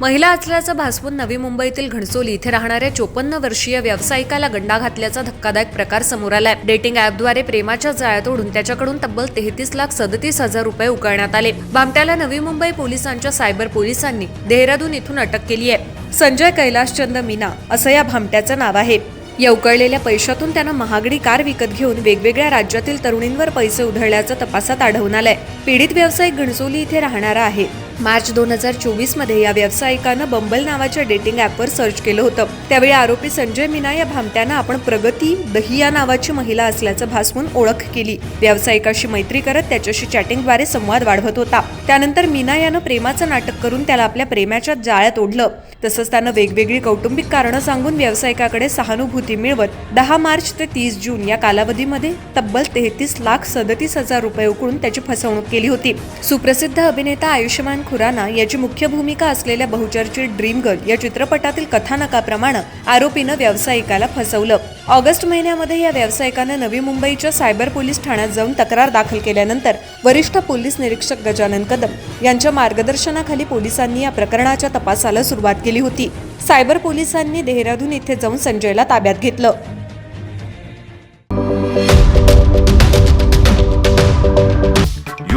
महिला असल्याचं भासवून नवी मुंबईतील घणसोली इथे राहणाऱ्या चोपन्न वर्षीय व्यावसायिकाला गंडा घातल्याचा धक्कादायक प्रकार समोर आलाय. डेटिंग ॲपद्वारे प्रेमाच्या जाळ्यात ओढून त्याच्याकडून तब्बल तेहतीस लाख सदतीस हजार रुपये उकळण्यात आले. भामट्याला नवी मुंबई पोलिसांच्या सायबर पोलिसांनी देहरादून इथून अटक केली आहे संजय कैलाशचंद मीना असं या भामट्याचं नाव आहे. या उकळलेल्या पैशातून त्यानं महागडी कार विकत घेऊन वेगवेगळ्या राज्यातील तरुणींवर पैसे उधळल्याचं तपासात आढळून आलंय. पीडित व्यावसायिक घणसोली इथे राहणारा आहे. मार्च दोन हजार चोवीसमध्ये या व्यावसायिकानं बंबल नावाच्या डेटिंग ॲपवर सर्च केलं होतं. त्यावेळी आरोपी संजय मीना या भामट्यानं आपण प्रगती दहिया नावाची महिला असल्याचं भासवून ओळख केली. व्यावसायिकाशी मैत्री करत त्याच्याशी चॅटिंगद्वारे संवाद वाढवत होता. त्यानंतर मीना यानं प्रेमाचं नाटक करून त्याला आपल्या प्रेमाच्या जाळ्यात ओढलं. तसंच त्यानं वेगवेगळी कौटुंबिक कारणं सांगून व्यावसायिकाकडे सहानुभूती मिळवत दहा मार्च ते तीस जून या कालावधीमध्ये तब्बल तेहतीस लाख सदतीस हजार रुपये उकळून त्याची फसवणूक केली होती. सुप्रसिद्ध अभिनेता आयुष्यमान खुराना याची मुख्य भूमिका असलेल्या बहुचर्चित ड्रीम गर्ल या चित्रपटातील कथानकाप्रमाणे आरोपीनं व्यावसायिकाला फसवलं. ऑगस्ट महिन्यामध्ये या व्यावसायिकानं नवी मुंबईच्या सायबर पोलीस ठाण्यात जाऊन तक्रार दाखल केल्यानंतर वरिष्ठ पोलीस निरीक्षक गजानन कदम यांच्या मार्गदर्शनाखाली पोलिसांनी या प्रकरणाच्या तपासाला सुरुवात केली होती. सायबर पोलिसांनी देहरादून इथे जाऊन संजयला ताब्यात घेतलं.